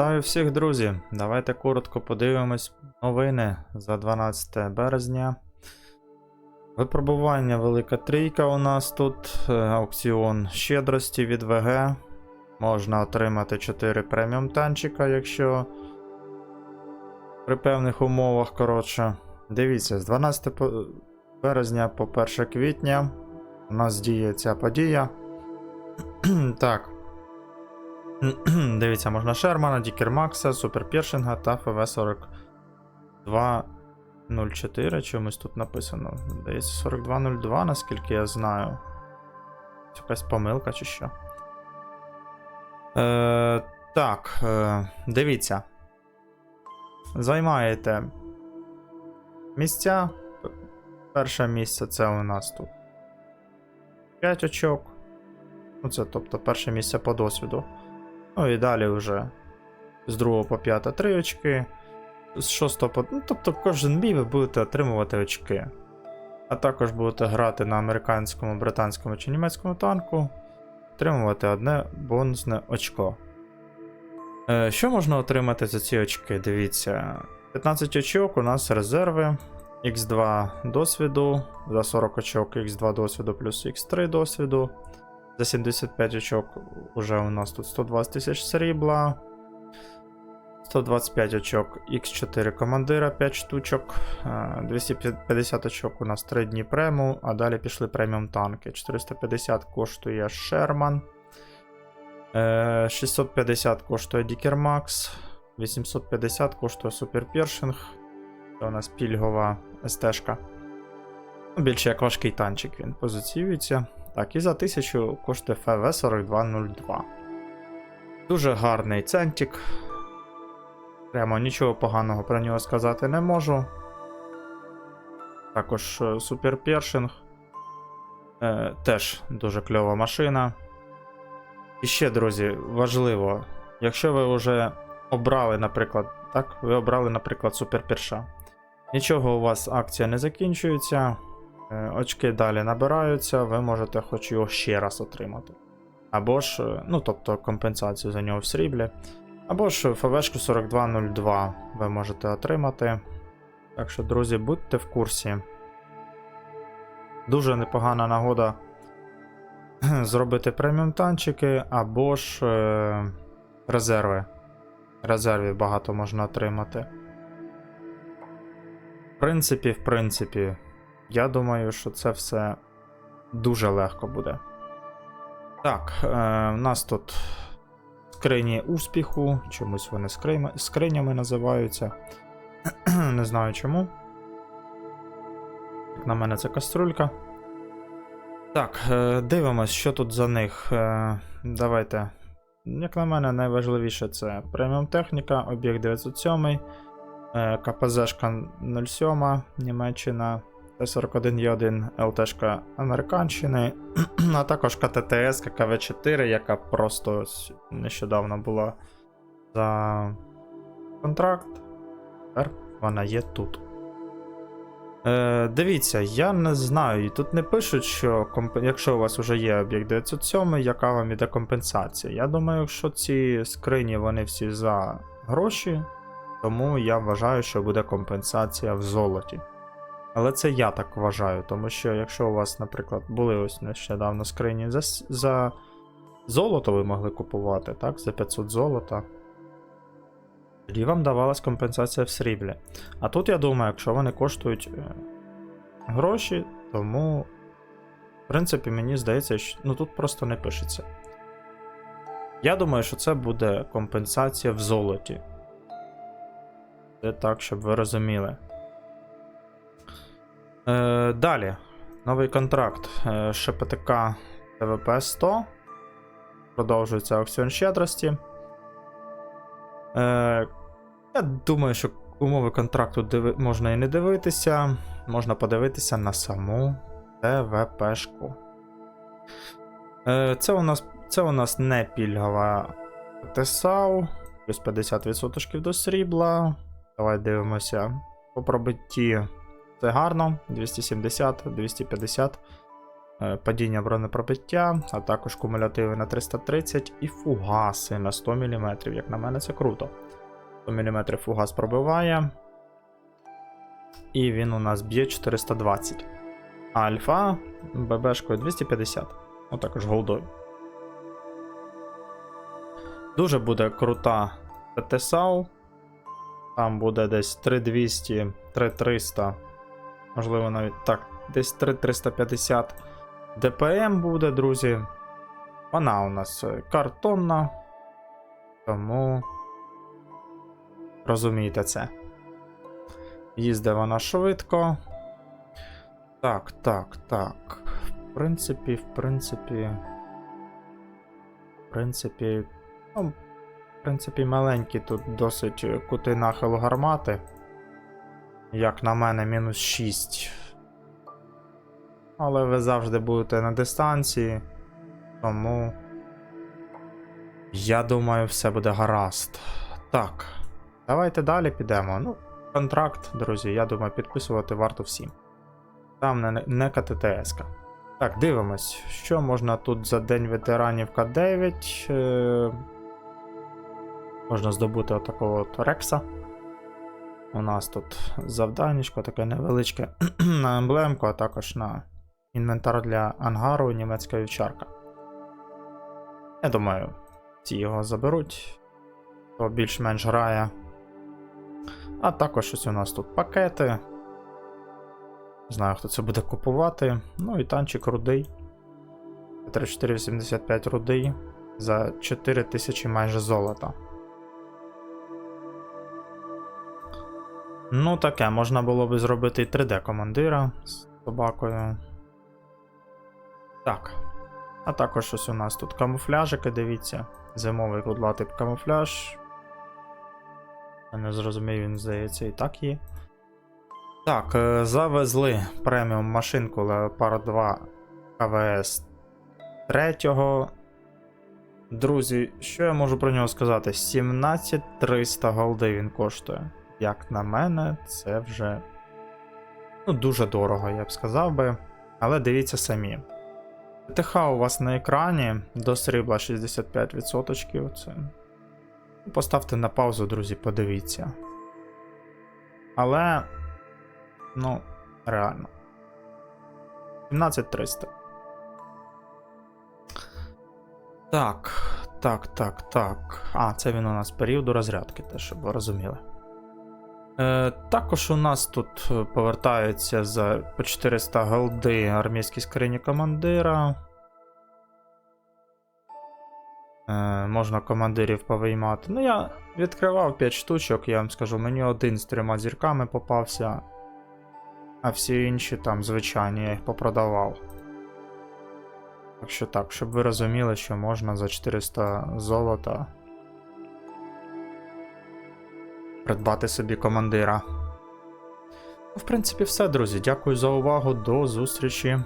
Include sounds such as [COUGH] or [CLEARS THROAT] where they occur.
Вітаю всіх, друзі! Давайте коротко подивимось новини за 12 березня. Випробування Велика Трійка у нас тут. е, Аукціон щедрості від ВГ. Можна отримати 4 преміум танчика, якщо при певних умовах. Коротше. Дивіться, з 12 березня по 1 квітня у нас діє ця подія. [CLEARS THROAT] так. Дивіться, можна Шермана, Дікермакса, Суперпершинга та ФВ-4204. Чомусь тут написано. Здається, 4202, наскільки я знаю. Якась помилка чи що. Е, так, е, дивіться. Займаєте місця. Перше місце це у нас тут 5 очок. Ну, це тобто перше місце по досвіду. Ну і далі вже з 2 по 5 3 очки. З 6 по. Ну, тобто кожен бій ви будете отримувати очки. А також будете грати на американському, британському чи німецькому танку, отримувати одне бонусне очко. Е, що можна отримати за ці очки? Дивіться. 15 очок у нас резерви. X2 досвіду, за 40 очок X2 досвіду плюс X3 досвіду. За 75 очок уже у нас тут 120 тисяч срібла. 125 очок X4 командира 5 штучок. е, 250 очок у нас 3 дні прему, а далі пішли преміум танки. 450 коштує Шерман. е, 650 коштує Дікермакс. 850 коштує Суперпершинг. Це у нас пільгова СТ-шка. Більше як важкий танчик він позиціюється. Так, і за 1000 коштує ФВ-4202. Дуже гарний центик. Прямо нічого поганого про нього сказати не можу. Також е, суперпершинг. Е, теж дуже кльова машина. І ще, друзі, важливо, якщо ви вже обрали, наприклад, так, ви обрали, наприклад, суперперша. Нічого у вас акція не закінчується. Е, Очки далі набираються, ви можете хоч його ще раз отримати. Або ж, е, ну тобто компенсацію за нього в сріблі. Або ж ФВшку 4202 ви можете отримати. Так що, друзі, будьте в курсі. Дуже непогана нагода [CLEARS THROAT] зробити преміум танчики, або ж е, резерви. Резервів багато можна отримати. В принципі, в принципі, я думаю, що це все дуже легко буде. Так, е, в нас тут скрині успіху. Чомусь вони скриня- скринями називаються. [CLEARS THROAT] Не знаю чому. Як на мене, це каструлька. Так, е, дивимось, що тут за них. Е, давайте. Як на мене, найважливіше це преміум техніка, об'єкт 907, е, КПЗшка 07, Німеччина, Т-41Є1 ЛТшка Американщини, [CLEARS THROAT] а також КТТС ККВ4, яка просто нещодавно була за контракт. Тепер вона є тут. Е, дивіться, я не знаю, тут не пишуть, що комп... якщо у вас вже є об'єкт 907, яка вам іде компенсація. Я думаю, якщо ці скрині вони всі за гроші, тому я вважаю, що буде компенсація в золоті. Але це я так вважаю, тому що якщо у вас, наприклад, були ось нещодавно скрині за, за золото ви могли купувати, так? За 500 золота. Тоді вам давалась компенсація в сріблі. А тут я думаю, якщо вони коштують е, гроші, тому, в принципі, мені здається, що ну тут просто не пишеться. Я думаю, що це буде компенсація в золоті. Це так, щоб ви розуміли. Е, далі. Новий контракт. Е, ШПТК ТВП 100. Продовжується аукціон щедрості. Е, я думаю, що умови контракту диви... можна і не дивитися. Можна подивитися на саму ТВПшку. Е, це, у нас, це у нас не пільгова ТСАУ. Плюс 50% до срібла. Давай дивимося. По пробитті це гарно. 270, 250. е, падіння бронепробиття, а також кумулятиви на 330 і фугаси на 100 мм. Як на мене, це круто. 100 мм фугас пробиває. І він у нас б'є 420. А альфа ББшкою 250. Ну також голдою. Дуже буде крута ТТСАУ. Там буде десь 3200, 3300. Можливо, навіть так, десь 3350 ДПМ буде, друзі. Вона у нас е, картонна. Тому розумієте це. Їздить вона швидко. Так, так, так. В принципі, в принципі. В принципі. Ну, в принципі, маленькі тут досить кути нахилу гармати. Як на мене, мінус 6. Але ви завжди будете на дистанції. Тому. Я думаю, все буде гаразд. Так. Давайте далі підемо. Ну, контракт, друзі, я думаю, підписувати варто всім. Там не, не КТТС. -ка. Так, дивимось, що можна тут за День ветеранів К9. Е... Можна здобути отакого от Рекса. У нас тут завданнячко таке невеличке [CLEARS THROAT] на емблемку, а також на інвентар для ангару німецька вівчарка. Я думаю, ці його заберуть, то більш-менш грає. А також ось у нас тут пакети. Знаю, хто це буде купувати. Ну і танчик рудий. 3485 рудий за 4000 майже золота. Ну, таке, можна було би зробити і 3D командира з собакою. Так. А також ось у нас тут камуфляжики, дивіться. Зимовий кудлатий камуфляж. Я не зрозумів, він здається, і так є. Так, е, завезли преміум машинку Leopard 2 КВС 3. Друзі, що я можу про нього сказати? 17300 голди він коштує. Як на мене, це вже ну, дуже дорого, я б сказав би. Але дивіться самі. ТХ у вас на екрані до срібла 65%. Це... Поставте на паузу, друзі, подивіться. Але. Ну, реально. 17300. Так, так, так, так. А, це він у нас періоду розрядки, теж, щоб ви розуміли. Е, також у нас тут е, повертаються за по 400 голди армійські скрині командира. Е, можна командирів повиймати. Ну, я відкривав 5 штучок, я вам скажу, мені один з трьома зірками попався, а всі інші там звичайні, я їх попродавав. Так що так, щоб ви розуміли, що можна за 400 золота придбати собі командира. Ну, В принципі, все, друзі. Дякую за увагу. До зустрічі.